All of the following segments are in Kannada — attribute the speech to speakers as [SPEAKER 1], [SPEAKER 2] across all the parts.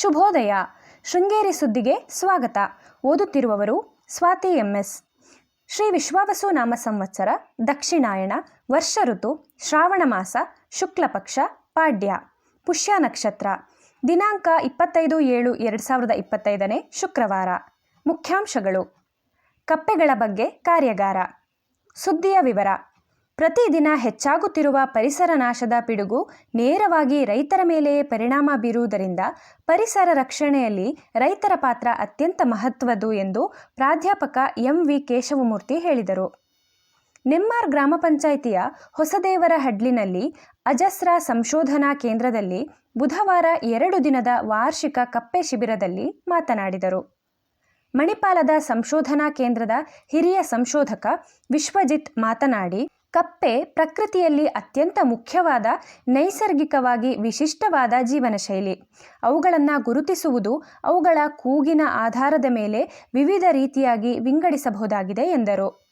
[SPEAKER 1] ಶುಭೋದಯ. ಶೃಂಗೇರಿ ಸುದ್ದಿಗೆ ಸ್ವಾಗತ. ಓದುತ್ತಿರುವವರು ಸ್ವಾತಿ ಎಂಎಸ್. ಶ್ರೀ ವಿಶ್ವಾವಸು ನಾಮ ಸಂವತ್ಸರ, ದಕ್ಷಿಣಾಯಣ, ವರ್ಷ ಋತು, ಶ್ರಾವಣ ಮಾಸ, ಶುಕ್ಲ ಪಕ್ಷ, ಪಾಡ್ಯ. ಪುಷ್ಯ ನಕ್ಷತ್ರ. ದಿನಾಂಕ ಇಪ್ಪತ್ತೈದು ಏಳು ಎರಡು ಸಾವಿರದ ಇಪ್ಪತ್ತೈದನೇ ಶುಕ್ರವಾರ. ಮುಖ್ಯಾಂಶಗಳು. ಕಪ್ಪೆಗಳ ಬಗ್ಗೆ ಕಾರ್ಯಾಗಾರ. ಸುದ್ದಿಯ ವಿವರ. ಪ್ರತಿದಿನ ಹೆಚ್ಚಾಗುತ್ತಿರುವ ಪರಿಸರ ನಾಶದ ಪಿಡುಗು ನೇರವಾಗಿ ರೈತರ ಮೇಲೆಯೇ ಪರಿಣಾಮ ಬೀರುವುದರಿಂದ ಪರಿಸರ ರಕ್ಷಣೆಯಲ್ಲಿ ರೈತರ ಪಾತ್ರ ಅತ್ಯಂತ ಮಹತ್ವದ್ದು ಎಂದು ಪ್ರಾಧ್ಯಾಪಕ ಎಂ ವಿ ಕೇಶವಮೂರ್ತಿ ಹೇಳಿದರು. ನೆಮ್ಮಾರ್ ಗ್ರಾಮ ಪಂಚಾಯಿತಿಯ ಹೊಸದೇವರ ಹಡ್ಲಿನಲ್ಲಿ ಅಜಸ್ರಾ ಸಂಶೋಧನಾ ಕೇಂದ್ರದಲ್ಲಿ ಬುಧವಾರ ಎರಡು ದಿನದ ವಾರ್ಷಿಕ ಕಪ್ಪೆ ಶಿಬಿರದಲ್ಲಿ ಮಾತನಾಡಿದರು. ಮಣಿಪಾಲದ ಸಂಶೋಧನಾ ಕೇಂದ್ರದ ಹಿರಿಯ ಸಂಶೋಧಕ ವಿಶ್ವಜಿತ್ ಮಾತನಾಡಿ ಕಪ್ಪೆ ಪ್ರಕೃತಿಯಲ್ಲಿ ಅತ್ಯಂತ ಮುಖ್ಯವಾದ ನೈಸರ್ಗಿಕವಾಗಿ ವಿಶಿಷ್ಟವಾದ ಜೀವನ ಶೈಲಿ ಅವುಗಳನ್ನು ಗುರುತಿಸುವುದು ಅವುಗಳ ಕೂಗಿನ ಆಧಾರದ ಮೇಲೆ ವಿವಿಧ ರೀತಿಯಾಗಿ ವಿಂಗಡಿಸಬಹುದಾಗಿದೆ ಎಂದರು.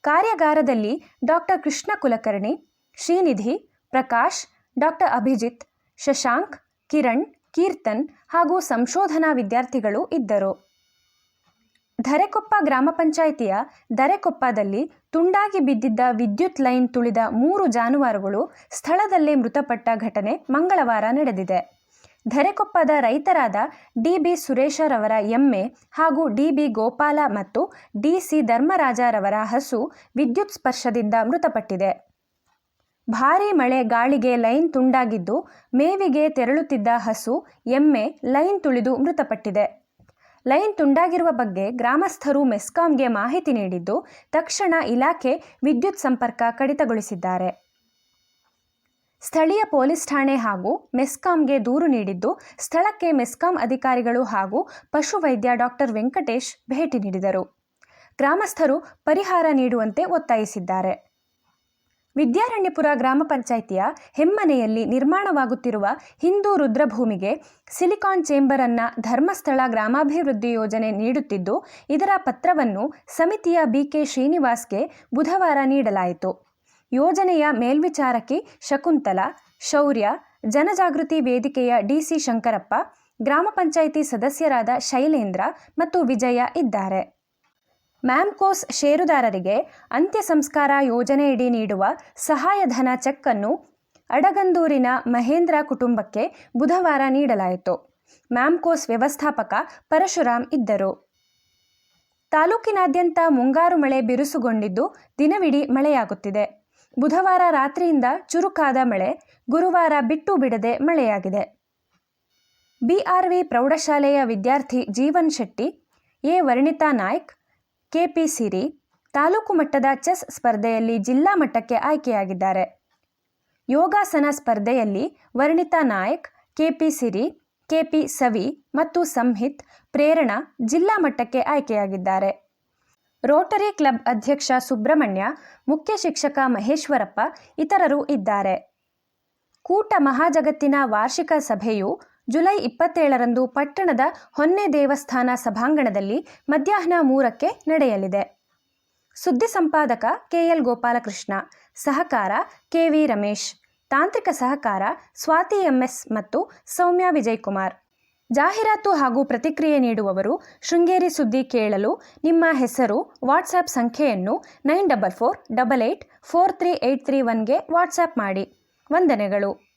[SPEAKER 1] ಕಾರ್ಯಾಗಾರದಲ್ಲಿ ಡಾಕ್ಟರ್ ಕೃಷ್ಣ ಕುಲಕರ್ಣಿ, ಶ್ರೀನಿಧಿ, ಪ್ರಕಾಶ್ ಡಾಕ್ಟರ್ ಅಭಿಜಿತ್, ಶಶಾಂಕ್, ಕಿರಣ್, ಕೀರ್ತನ್ ಹಾಗೂ ಸಂಶೋಧನಾ ವಿದ್ಯಾರ್ಥಿಗಳು ಇದ್ದರು. ಧರೆಕೊಪ್ಪ ಗ್ರಾಮ ಪಂಚಾಯಿತಿಯ ಧರೆಕೊಪ್ಪದಲ್ಲಿ ತುಂಡಾಗಿ ಬಿದ್ದಿದ್ದ ವಿದ್ಯುತ್ ಲೈನ್ ತುಳಿದ ಮೂರು ಜಾನುವಾರುಗಳು ಸ್ಥಳದಲ್ಲೇ ಮೃತಪಟ್ಟ ಘಟನೆ ಮಂಗಳವಾರ ನಡೆದಿದೆ. ಧರೆಕೊಪ್ಪದ ರೈತರಾದ ಡಿಬಿ ಸುರೇಶರವರ ಎಮ್ಮೆ ಹಾಗೂ ಡಿಬಿ ಗೋಪಾಲ ಮತ್ತು ಡಿಸಿ ಧರ್ಮರಾಜರವರ ಹಸು ವಿದ್ಯುತ್ ಸ್ಪರ್ಶದಿಂದ ಮೃತಪಟ್ಟಿದೆ. ಭಾರೀ ಮಳೆ ಗಾಳಿಗೆ ಲೈನ್ ತುಂಡಾಗಿದ್ದು ಮೇವಿಗೆ ತೆರಳುತ್ತಿದ್ದ ಹಸು ಎಮ್ಮೆ ಲೈನ್ ತುಳಿದು ಮೃತಪಟ್ಟಿದೆ. ಲೈನ್ ತುಂಡಾಗಿರುವ ಬಗ್ಗೆ ಗ್ರಾಮಸ್ಥರು ಮೆಸ್ಕಾಂಗೆ ಮಾಹಿತಿ ನೀಡಿದ್ದು, ತಕ್ಷಣ ಇಲಾಖೆ ವಿದ್ಯುತ್ ಸಂಪರ್ಕ ಕಡಿತಗೊಳಿಸಿದ್ದಾರೆ. ಸ್ಥಳೀಯ ಪೊಲೀಸ್ ಠಾಣೆ ಹಾಗೂ ಮೆಸ್ಕಾಂಗೆ ದೂರು ನೀಡಿದ್ದು, ಸ್ಥಳಕ್ಕೆ ಮೆಸ್ಕಾಂ ಅಧಿಕಾರಿಗಳು ಹಾಗೂ ಪಶುವೈದ್ಯ ಡಾಕ್ಟರ್ ವೆಂಕಟೇಶ್ ಭೇಟಿ ನೀಡಿದರು. ಗ್ರಾಮಸ್ಥರು ಪರಿಹಾರ ನೀಡುವಂತೆ ಒತ್ತಾಯಿಸಿದ್ದಾರೆ. ವಿದ್ಯಾರಣ್ಯಪುರ ಗ್ರಾಮ ಪಂಚಾಯಿತಿಯ ಹೆಮ್ಮನೆಯಲ್ಲಿ ನಿರ್ಮಾಣವಾಗುತ್ತಿರುವ ಹಿಂದೂ ರುದ್ರಭೂಮಿಗೆ ಸಿಲಿಕಾನ್ ಚೇಂಬರ್ ಅನ್ನ ಧರ್ಮಸ್ಥಳ ಗ್ರಾಮಾಭಿವೃದ್ಧಿ ಯೋಜನೆ ನೀಡುತ್ತಿದ್ದು, ಇದರ ಪತ್ರವನ್ನು ಸಮಿತಿಯ ಬಿಕೆ ಶ್ರೀನಿವಾಸ್ಗೆ ಬುಧವಾರ ನೀಡಲಾಯಿತು. ಯೋಜನೆಯ ಮೇಲ್ವಿಚಾರಕಿ ಶಕುಂತಲಾ, ಶೌರ್ಯ, ಜನಜಾಗೃತಿ ವೇದಿಕೆಯ ಡಿಸಿ ಶಂಕರಪ್ಪ, ಗ್ರಾಮ ಪಂಚಾಯಿತಿ ಸದಸ್ಯರಾದ ಶೈಲೇಂದ್ರ ಮತ್ತು ವಿಜಯ ಇದ್ದಾರೆ. ಮ್ಯಾಮ್ಕೋಸ್ ಷೇರುದಾರರಿಗೆ ಅಂತ್ಯ ಸಂಸ್ಕಾರ ಯೋಜನೆಯಡಿ ನೀಡುವ ಸಹಾಯಧನ ಚೆಕ್ ಅನ್ನು ಅಡಗಂದೂರಿನ ಮಹೇಂದ್ರ ಕುಟುಂಬಕ್ಕೆ ಬುಧವಾರ ನೀಡಲಾಯಿತು. ಮ್ಯಾಮ್ಕೋಸ್ ವ್ಯವಸ್ಥಾಪಕ ಪರಶುರಾಮ್ ಇದ್ದರು. ತಾಲೂಕಿನಾದ್ಯಂತ ಮುಂಗಾರು ಮಳೆ ಬಿರುಸುಗೊಂಡಿದ್ದು ದಿನವಿಡೀ ಮಳೆಯಾಗುತ್ತಿದೆ. ಬುಧವಾರ ರಾತ್ರಿಯಿಂದ ಚುರುಕಾದ ಮಳೆ, ಗುರುವಾರ ಬಿಟ್ಟು ಬಿಡದೆ ಮಳೆಯಾಗಿದೆ. ಬಿಆರ್ವಿ ಪ್ರೌಢಶಾಲೆಯ ವಿದ್ಯಾರ್ಥಿ Jeevan Shetty, A. Varnita Naik K P Siri taluk ಮಟ್ಟದ ಚೆಸ್ ಸ್ಪರ್ಧೆಯಲ್ಲಿ ಜಿಲ್ಲಾ ಮಟ್ಟಕ್ಕೆ ಆಯ್ಕೆಯಾಗಿದ್ದಾರೆ. ಯೋಗಾಸನ ಸ್ಪರ್ಧೆಯಲ್ಲಿ Varnita Naik, K P Siri, K P Savi ಮತ್ತು ಸಂಹಿತ್ ಪ್ರೇರಣಾ ಜಿಲ್ಲಾ ಮಟ್ಟಕ್ಕೆ ಆಯ್ಕೆಯಾಗಿದ್ದಾರೆ. ರೋಟರಿ ಕ್ಲಬ್ ಅಧ್ಯಕ್ಷ ಸುಬ್ರಹ್ಮಣ್ಯ, ಮುಖ್ಯ ಶಿಕ್ಷಕ ಮಹೇಶ್ವರಪ್ಪ ಇತರರು ಇದ್ದಾರೆ. ಕೂಟ ಮಹಾಜಗತ್ತಿನ ವಾರ್ಷಿಕ ಸಭೆಯು ಜುಲೈ ಇಪ್ಪತ್ತೇಳರಂದು ಪಟ್ಟಣದ ಹೊನ್ನೆ ದೇವಸ್ಥಾನ ಸಭಾಂಗಣದಲ್ಲಿ ಮಧ್ಯಾಹ್ನ ಮೂರಕ್ಕೆ ನಡೆಯಲಿದೆ. ಸುದ್ದಿ ಸಂಪಾದಕ ಕೆಎಲ್ ಗೋಪಾಲಕೃಷ್ಣ, ಸಹಕಾರ ಕೆವಿ ರಮೇಶ್, ತಾಂತ್ರಿಕ ಸಹಕಾರ ಸ್ವಾತಿ ಎಂಎಸ್ ಮತ್ತು ಸೌಮ್ಯ ವಿಜಯಕುಮಾರ್. ಜಾಹೀರಾತು ಹಾಗೂ ಪ್ರತಿಕ್ರಿಯೆ ನೀಡುವವರು ಶೃಂಗೇರಿ ಸುದ್ದಿ ಕೇಳಲು ನಿಮ್ಮ ಹೆಸರು, ವಾಟ್ಸ್ಆ್ಯಪ್ ಸಂಖ್ಯೆಯನ್ನು nine double four double eight four three eight three ಒನ್ಗೆ WhatsApp ಮಾಡಿ. ವಂದನೆಗಳು.